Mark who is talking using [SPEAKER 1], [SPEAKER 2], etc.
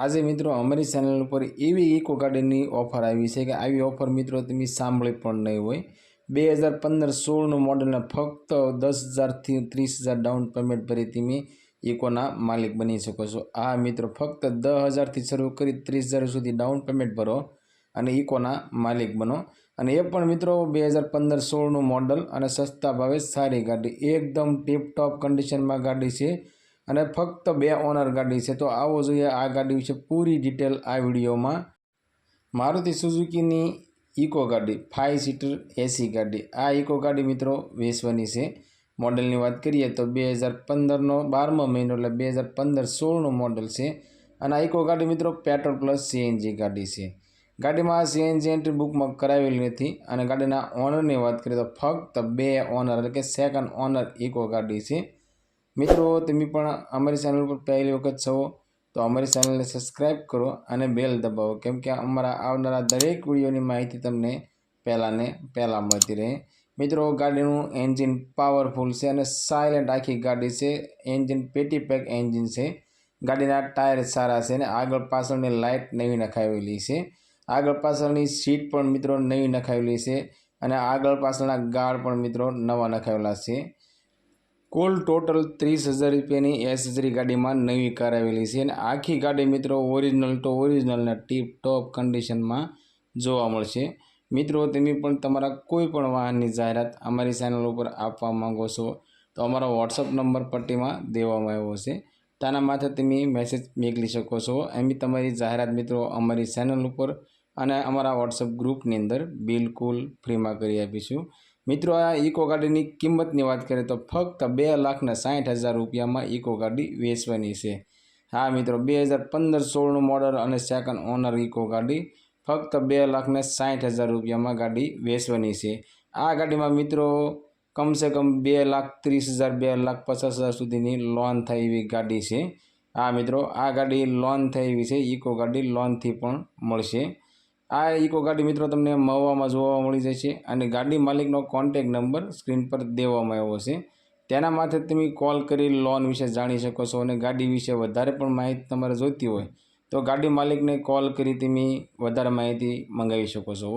[SPEAKER 1] આજે મિત્રો અમારી ચેનલ ઉપર એવી ઇકો ગાર્ડનની ઓફર આવી છે કે આવી ઓફર મિત્રો તમે સાંભળી પણ નહીં હોય. બે હજાર પંદર સોળનું મોડલને ફક્ત દસ હજારથી ત્રીસ હજાર ડાઉન પેમેન્ટ ભરી તમે ઇકોના માલિક બની શકો છો. આ મિત્રો ફક્ત દસ હજારથી શરૂ કરી ત્રીસ હજાર સુધી ડાઉન પેમેન્ટ ભરો અને ઇકોના માલિક બનો. અને એ પણ મિત્રો બે હજાર પંદર સોળનું મોડલ અને સસ્તા ભાવે સારી ગાડી, એકદમ ટીપટોપ કન્ડિશનમાં ગાડી છે. અને ફક્ત બે ઓનર ગાડી છે, તો આવો જોઈએ આ ગાડી વિશે પૂરી ડિટેલ આ વિડીયોમાં. મારુતિ સુઝુકીની ઇકો ગાડી ફાઇવ સીટર એસી ગાડી. આ ઇકો ગાડી મિત્રો વેચવાની છે. મોડલની વાત કરીએ તો બે હજાર પંદરનો બારમો મહિનો એટલે બે હજાર પંદર સોળનું મોડલ છે. અને આ ઇકો ગાડી મિત્રો પેટ્રોલ પ્લસ સીએનજી ગાડી છે. ગાડીમાં આ સીએનજી એન્ટ્રી બુકમાં કરાવેલી નથી અને ગાડીના ઓનરની વાત કરીએ તો ફક્ત બે ઓનર એટલે કે સેકન્ડ ઓનર ઇકો ગાડી છે. મિત્રો, તમે પણ અમારી ચેનલ પર પહેલી વખત છો, તો અમારી ચેનલને સબસ્ક્રાઈબ કરો અને બેલ દબાવો, કેમ કે અમારા આવનારા દરેક વિડીયોની માહિતી તમને પહેલાંને પહેલાં મળતી રહે. મિત્રો, ગાડીનું એન્જિન પાવરફુલ છે અને સાયલેન્ટ આખી ગાડી છે. એન્જિન પેટી પેક એન્જિન છે. ગાડીના ટાયર સારા છે અને આગળ પાછળની લાઇટ નવી નખાવેલી છે. આગળ પાછળની સીટ પણ મિત્રો નવી નખાવેલી છે અને આગળ પાછળના ગાળ પણ મિત્રો નવા નખાવેલા છે. કુલ ટોટલ ત્રીસ હજાર રૂપિયાની એસેસરી ગાડીમાં નવી કાર આવેલી છે અને આખી ગાડી મિત્રો ઓરિજિનલ તો ઓરિજિનલના ટીપ ટોપ કન્ડિશનમાં જોવા મળશે. મિત્રો, તમે પણ તમારા કોઈ પણ વાહનની જાહેરાત અમારી ચેનલ ઉપર આપવા માંગો છો, તો અમારો વોટ્સઅપ નંબર પટ્ટીમાં દેવામાં આવ્યો છે. તેના માથે તમે મેસેજ મોકલી શકો છો. એમ તમારી જાહેરાત મિત્રો અમારી ચેનલ ઉપર અને અમારા વોટ્સઅપ ગ્રુપની અંદર બિલકુલ ફ્રીમાં કરી આપીશું. મિત્રો, આ ઇકો ગાડીની કિંમતની વાત કરીએ તો ફક્ત બે લાખને સાઠ હજાર રૂપિયામાં ઇકો ગાડી વેચવાની છે. હા મિત્રો, બે હજાર પંદર સોળનું મોડલ અને સેકન્ડ ઓનર ઇકો ગાડી ફક્ત બે લાખને સાઠ હજાર રૂપિયામાં ગાડી વેચવાની છે. આ ગાડીમાં મિત્રો, કમસે કમ બે લાખ ત્રીસ હજાર, બે લાખ પચાસ હજાર સુધીની લોન થઈ એવી ગાડી છે. હા મિત્રો, આ ગાડી લોન થઈ એવી છે, ઇકો ગાડી લોનથી પણ મળશે. આ ઇકો ગાડી મિત્રો તમને મહુવામાં જોવા મળી જશે અને ગાડી માલિકનો કોન્ટેક નંબર સ્ક્રીન પર દેવામાં આવ્યો છે. તેના માથે તમે કોલ કરી લોન વિશે જાણી શકો છો અને ગાડી વિશે વધારે પણ માહિતી તમારે જોઈતી હોય તો ગાડી માલિકને કોલ કરી તમે વધારે માહિતી મંગાવી શકો છો